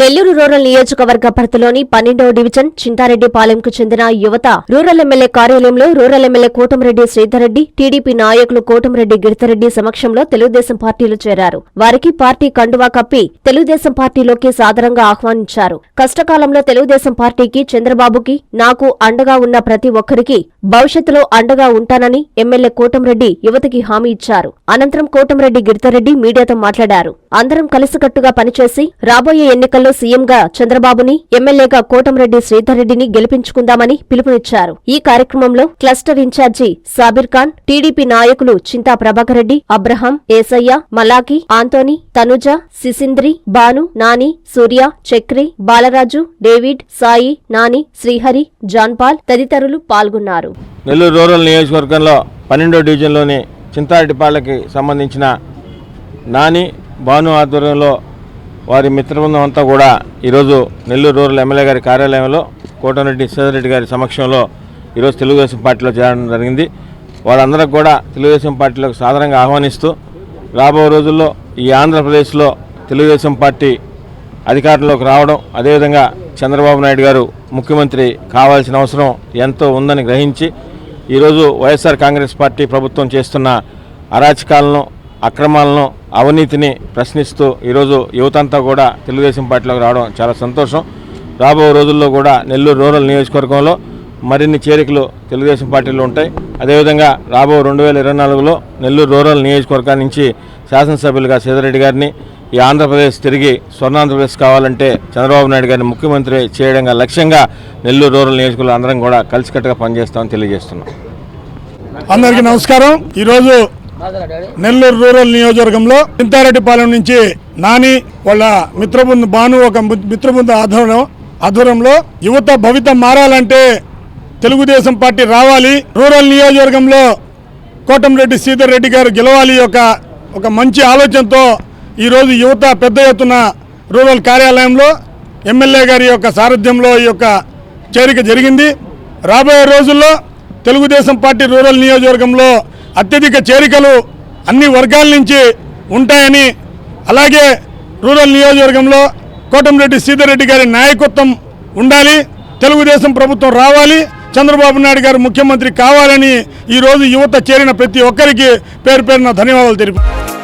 Nellore rural నియోజకవర్గ పరిధిలోని పన్నెండవ డివిజన్ చింతారెడ్డిపాలెంకు చెందిన యువత రూరల్ ఎమ్మెల్యే కార్యాలయంలో rural MLA Kotamreddy Sridhar Reddy TDP నాయకులు కోటమిరెడ్డి గిరితరెడ్డి సమక్షంలో తెలుగుదేశం పార్టీలో చేరారు. వారికి పార్టీ కండువా కప్పి తెలుగుదేశం పార్టీలోకి సాదరంగా ఆహ్వానించారు. కష్టకాలంలో తెలుగుదేశం పార్టీకి చంద్రబాబుకి నాకు అండగా ఉన్న ప్రతి ఒక్కరికి భవిష్యత్తులో అండగా ఉంటానని ఎమ్మెల్యే కోటమిరెడ్డి యువతకి హామీ ఇచ్చారు. అనంతరం కోటమిరెడ్డి గిరితరెడ్డి మీడియాతో మాట్లాడారు. అందరం కలిసికట్టుగా పనిచేసి రాబోయే ఎన్నికల్లో సీఎంగా చంద్రబాబుని ఎమ్మెల్యేగా కోటంరెడ్డి శ్రీధర్రెడ్డిని గెలిపించుకుందామని పిలుపునిచ్చారు. ఈ కార్యక్రమంలో cluster incharge Sabir Khan TDP నాయకులు Chinta Prabhakar Reddy Abraham Esayya Malaki Anthony Tanuja Sisindri Banu Nani Surya Chakri Balaraju David Sai Nani Srihari John Paul తదితరులు పాల్గొన్నారు. నెల్లూరు రూరల్ నియోజకవర్గంలో పన్నెండో డివిజన్లోని చింతారెడ్డిపాళ్ళకి సంబంధించిన నాని భాను ఆధ్వర్యంలో వారి మిత్రబృందం అంతా కూడా ఈరోజు నెల్లూరు రూరల్ ఎమ్మెల్యే గారి కార్యాలయంలో కోటరెడ్డి సీతారెడ్డి గారి సమక్షంలో ఈరోజు తెలుగుదేశం పార్టీలో చేరడం జరిగింది. వాళ్ళందరికీ కూడా తెలుగుదేశం పార్టీలోకి సాధారణంగా ఆహ్వానిస్తూ రాబో రోజుల్లో ఈ ఆంధ్రప్రదేశ్లో తెలుగుదేశం పార్టీ అధికారంలోకి రావడం అదేవిధంగా చంద్రబాబు నాయుడు గారు ముఖ్యమంత్రి కావాల్సిన అవసరం ఎంతో ఉందని గ్రహించి ఈరోజు వైఎస్ఆర్ కాంగ్రెస్ పార్టీ ప్రభుత్వం చేస్తున్న అరాచకాలను అక్రమాలను అవినీతిని ప్రశ్నిస్తూ ఈరోజు యువతంతా కూడా తెలుగుదేశం పార్టీలోకి రావడం చాలా సంతోషం. రాబో రోజుల్లో కూడా నెల్లూరు రూరల్ నియోజకవర్గంలో మరిన్ని చేరికలు తెలుగుదేశం పార్టీలో ఉంటాయి. అదేవిధంగా రాబో రెండు వేల ఇరవై నాలుగులో నెల్లూరు రూరల్ నియోజకవర్గం నుంచి శాసనసభ్యులుగా సీతారెడ్డి గారిని ఈ ఆంధ్రప్రదేశ్ తిరిగి స్వర్ణాంధ్రప్రదేశ్ కావాలంటే చంద్రబాబు నాయుడు గారిని ముఖ్యమంత్రి చేయడంగా లక్ష్యంగా నెల్లూరు రూరల్ నియోజకవర్గం అందరం కూడా కలిసికట్టుగా పనిచేస్తామని తెలియజేస్తున్నాం. అందరికీ నమస్కారం. ఈరోజు నెల్లూరు రూరల్ నియోజకవర్గంలో చింతారెడ్డిపాలెం నుంచి నాని వాళ్ళ మిత్రబృంద బాను ఒక మిత్రబృంద ఆధ్వర్యం ఆధ్వర్యంలో యువత భవిత మారాలంటే తెలుగుదేశం పార్టీ రావాలి. రూరల్ నియోజకవర్గంలో కోటంరెడ్డి శ్రీధర్ రెడ్డి గారు గెలవాలి ఒక ఒక మంచి ఆలోచనతో ఈరోజు యువత పెద్ద ఎత్తున రూరల్ కార్యాలయంలో ఎమ్మెల్యే గారి యొక్క సారథ్యంలో ఈ యొక్క చేరిక జరిగింది. రాబోయే రోజుల్లో తెలుగుదేశం పార్టీ రూరల్ నియోజకవర్గంలో అత్యధిక చేరికలు అన్ని వర్గాల నుంచి ఉంటాయని అలాగే రూరల్ నియోజకవర్గంలో కోటంరెడ్డి సీతారెడ్డి గారి నాయకత్వం ఉండాలి తెలుగుదేశం ప్రభుత్వం రావాలి చంద్రబాబు నాయుడు గారు ముఖ్యమంత్రి కావాలని ఈరోజు యువత చేరిన ప్రతి ఒక్కరికి పేరు పేరున ధన్యవాదాలు తెలిపారు